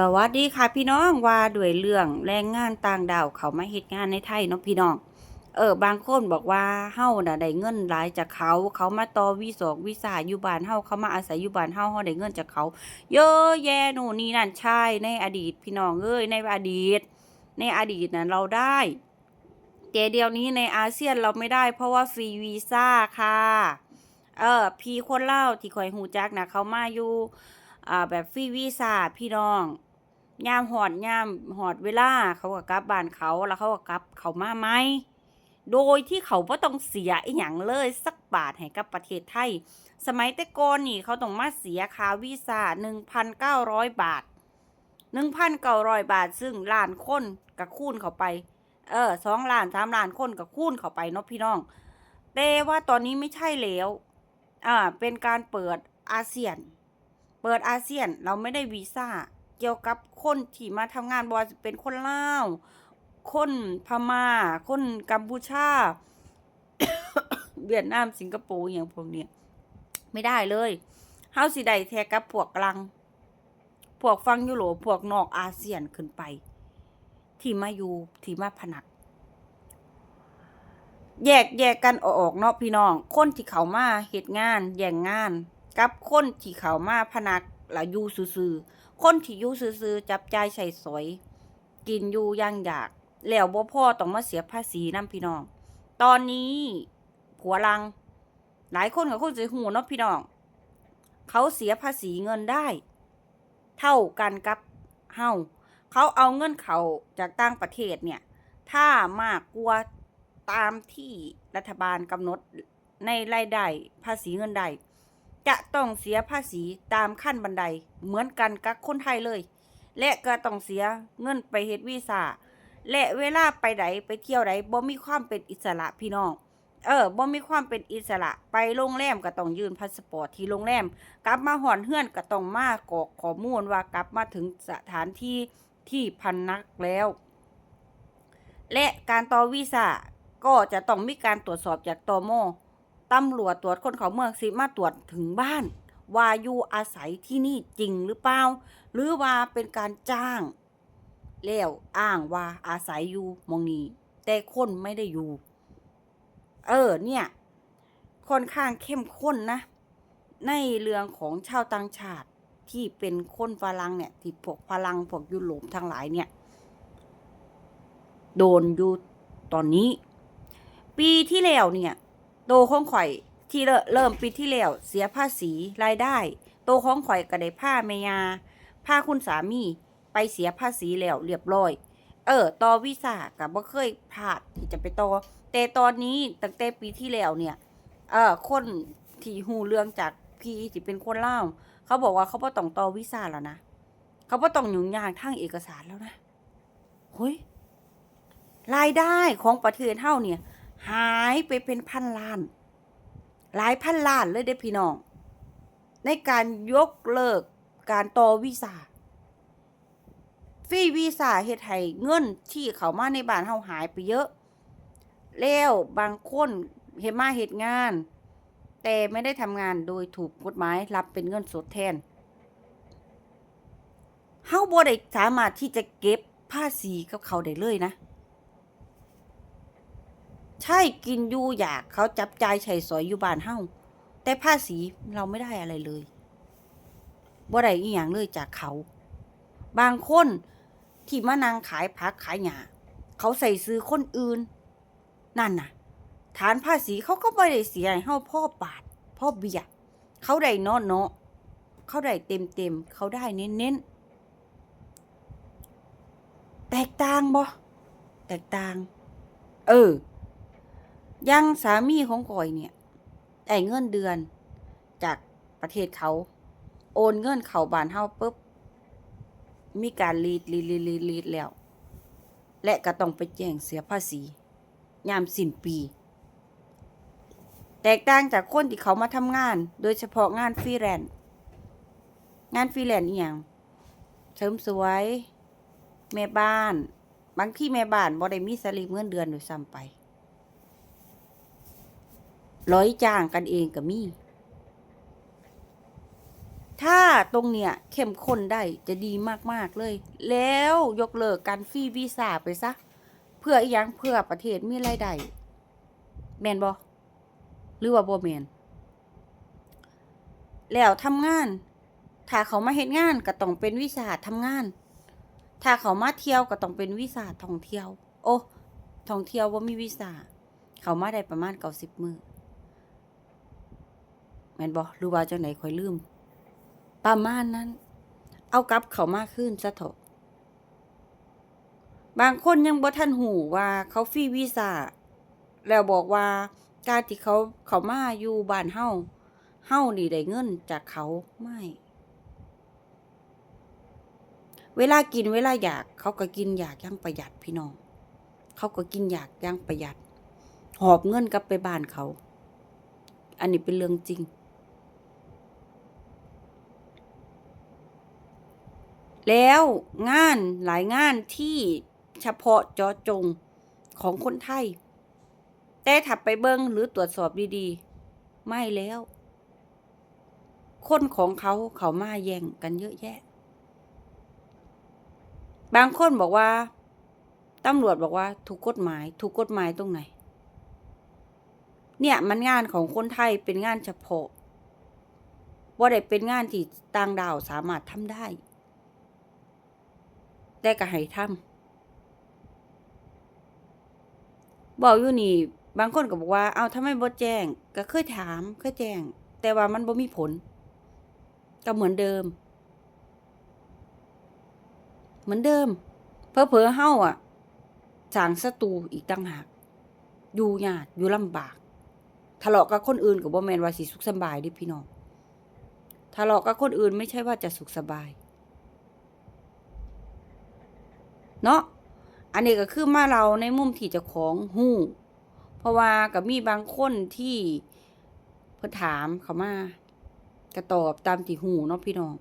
สวัสดีค่ะพี่น้องว่าด้วยเรื่องแรงงานต่างดาวเขามาเฮ็ดงานในไทยเนาะพี่น้อง เออบางคนบอกว่าเฮาน่ะได้เงินหลายจากเขาเขามาต่อวีสองวีซาอยู่บ้านเฮาเขามาอาศัยอยู่บ้านเฮาเฮาได้เงินจากเขา เยอะแยะโน่นนี่นั่นใช่ในอดีตพี่น้องเอ้ยในอดีต ในอดีตน่ะเราได้แต่เดี๋ยวนี้ในอาเซียนเราไม่ได้ เพราะว่าฟรีวีซ่าค่ะเออพี่คนเล่าที่คอยหูจักนะเขามาอยู่อ่าแบบฟรีวีซ่าพี่น้อง ยามหอดยามหอดเวลาเขาก็กลับบ้านเขาแล้วเขาก็กลับเขามาไหมโดยที่เขาบ่ต้องเสียอีหยังเลยสักบาทให้กับประเทศไทย สมัยแต่ก่อนนี่เขาต้องมาเสียค่าวีซ่า1,900บาท1,900บาท ซึ่งล้านคนกับคูณเข้าไป เออสองล้านสามล้านคนกับคูณเข้าไปเนาะพี่น้องแต่ว่าตอนนี้ไม่ใช่แล้ว อ่า เป็นการเปิดอาเซียน เปิดอาเซียนเราไม่ได้วีซ่า เกี่ยวกับคนที่มาทำงานบอจะเป็นคนลาวคนพม่า คนกัมพูชา เวียดนามสิงคโปร์อย่างพวกเนี้ยไม่ได้เลยเฮาสิได้แทกับพวกกลางพวกฟังยุโรปพวกนอกอาเซียนขึ้นไป ที่มาอยู่ที่มาผนัก แยกแยกกันออกเนาะพี่น้อง คนที่เขามาเฮ็ดงานแย่งงาน กับคนที่เขามาพนัก ละอยู่ซื่อๆคนที่อยู่ซื่อๆจับจ่ายใช้สอย กินอยู่อย่างอยาก แล้วบ่พ่อต้องมาเสียภาษีนํพี่น้อง ตอนนี้ผัวลัง หลายคนก็คงจะหูเนาะพี่น้อง เขาเสียภาษีเงินได้ เท่ากันกับเฮาเขาเอาเงินเขาจากต่างประเทศเนี่ย ถ้ามากกว่าตามที่รัฐบาลกำหนดในรายได้ภาษีเงินใด จะต้องเสียภาษีตามขั้นบันไดเหมือนกันกับคนไทยเลย และก็ต้องเสียเงินไปเฮ็ดวีซ่าและเวลาไปไหนไปเที่ยวไหนบ่มีความเป็นอิสระพี่น้อง เออบ่มีความเป็นอิสระไปโรงแรมก็ต้องยื่นพาสปอร์ตที่โรงแรม กลับมาหอนเฮือนก็ต้องมากรอกข้อมูลว่ากลับมาถึงสถานที่ที่พันนักแล้ว และการต่อวีซ่าก็จะต้องมีการตรวจสอบจากตม ตำรวจตรวจคนเขาเมืองสิมาตรวจถึงบ้าน ว่าอยู่อาศัยที่นี่จริงหรือเปล่า หรือว่าเป็นการจ้าง แล้วอ้างว่าอาศัยอยู่มองนี้ แต่คนไม่ได้อยู่ เออเนี่ย ค่อนข้างเข้มข้นนะ ในเรื่องของชาวต่างชาติที่เป็นคนฝรั่งเนี่ย ที่พวกฝรั่งพวกยุโรปทั้งหลายเนี่ย โดนอยู่ตอนนี้ ปีที่แล้วเนี่ย โตของข่อยที่เริ่มเริ่มปีที่แล้วเสียภาษีรายได้ โตของข่อยก็ได้ผ้าเมียาผ้าคุณสามีไปเสียภาษีแล้วเรียบร้อย เออต่อวีซ่ากับบ่เคยพลาดที่จะไปต่อแต่ตอนนี้ตั้งแต่ปีที่แล้วเนี่ย เออคนที่หูเรื่องจากพี่ที่เป็นคนเล่าเขาบอกว่าเขาบ่ต้องต่อวีซ่าแล้วนะเขาบ่ต้องยุ่งยากทางเอกสารแล้วนะเฮ้ยรายได้ของประเทศเฮาเนี่ย หายไปเป็นพันล้าน หลายพันล้านเลยเด้พี่น้อง ในการยกเลิกการต่อวีซ่าฟรีวีซ่าเฮ็ดให้เงินที่เขามาในบ้านเฮาหายไปเยอะ แล้วบางคนเฮ็ดมาเฮ็ดงาน แต่ไม่ได้ทำงานโดยถูกกฎหมายรับเป็นเงินสดแทนเฮาบ่ได้สามารถที่จะเก็บภาษีกับเขาได้เลยนะ ใช่กินอยู่อยากเขาจับจ่ายใช้สอยอยู่บ้านเฮาแต่ภาษีเราไม่ได้อะไรเลยบ่ได้อีหยังเลยจากเขา บางคนที่มานั่งขายผักขายหญ้าเขาใส่ซื้อคนอื่น นั่นน่ะ ฐานภาษีเขาก็ไม่ได้เสียให้เฮาพ่อบาทพ่อเบี้ยเขาได้นาะเนาะเขาได้เต็มเต็มเขาได้เน้นเน้นแตกต่างบ่แตกต่าง เออ ยังสามีของก่อยเนี่ยได้เงินเดือน จากประเทศเขา โอนเงินเขาบานเฮาปุ๊บมีการรีดรีดรีดรีดรดแล้ว และก็ต้องไปแจ้งเสียภาษี ยามสิ้นปี แตกต่างจากคนที่เขามาทำงาน โดยเฉพาะงานฟรีแลนซ์งานฟรีแลนซ์อหย่างเสริมสวย แม่บ้าน บางที่แม่บ้านบ่ได้มีสลิปเงินเดือนโดยซ้ำไป ร้อยจ้างกันเองก็มี ถ้าตรงเนี้ยเข้มข้นได้จะดีมากๆเลย แล้วยกเลิกการฟรีวีซ่าไปซะ เพื่ออีหยังเพื่อประเทศมีรายได้แมนบอหรือว่าบ่แมนแล้วทำงาน ถ้าเขามาเฮ็ดงานก็ต้องเป็นวีซ่าทำงาน ถ้าเขามาเที่ยวก็ต้องเป็นวีซ่าท่องเที่ยว โอ้ท่องเที่ยวว่ามีวีซ่าเขามาได้ประมาณเก้าสิบมือ แมนบอหรือว่าจังไหนคอยลืม ประมาณนั้น เอากลับเขามากขึ้นซะเถอะบางคนยังบ่ทันหูว่าเขาฟรีวีซ่าแล้วบอกว่าการที่เขาเขามาอยู่บ้านเฮาเฮานี่ได้เงินจากเขาไม่ เวลากินเวลาอยาก เขาก็กินอยากอยังประหยัดพี่น้อง เขาก็กินอยากอยังประหยัด หอบเงินกลับไปบ้านเขา อันนี้เป็นเรื่องจริง แล้วงานหลายงานที่เฉพาะเจาะจงของคนไทย แต่ถับไปเบิ้งหรือตรวจสอบดีๆ ไม่แล้ว คนของเขาเขามาแย่งกันเยอะแยะ บางคนบอกว่าตำรวจบอกว่าถูกกฎหมาย ถูกกฎหมายตรงไหน เนี่ยมันงานของคนไทยเป็นงานเฉพาะว่าได้เป็นงานที่ต่างดาวสามารถทำได้ แต่ก็ให้ทำบอกอยู่นี่ บางคนก็บอกว่า เอาทำไมบ่แจ้ง ก็เคยถามเคยแจ้ง แต่ว่ามันบ่มีผล ก็เหมือนเดิม เหมือนเดิม เพอเพอเฮาอะสร้างศัตรูอีกต่างหาก อยู่ยากอยู่ลำบาก ทะเลาะกับคนอื่นก็บ่แม่นว่าสิสุขสบายดิพี่น้อง ทะเลาะกับคนอื่นไม่ใช่ว่าจะสุขสบาย เนาะอันนี้ก็คือมาเราในมุมที่จะของหู้ เพราะว่าก็มีบางคนที่เพิ่อถามเขามาก็ตอบตามที่หูเนาะพี่น้อง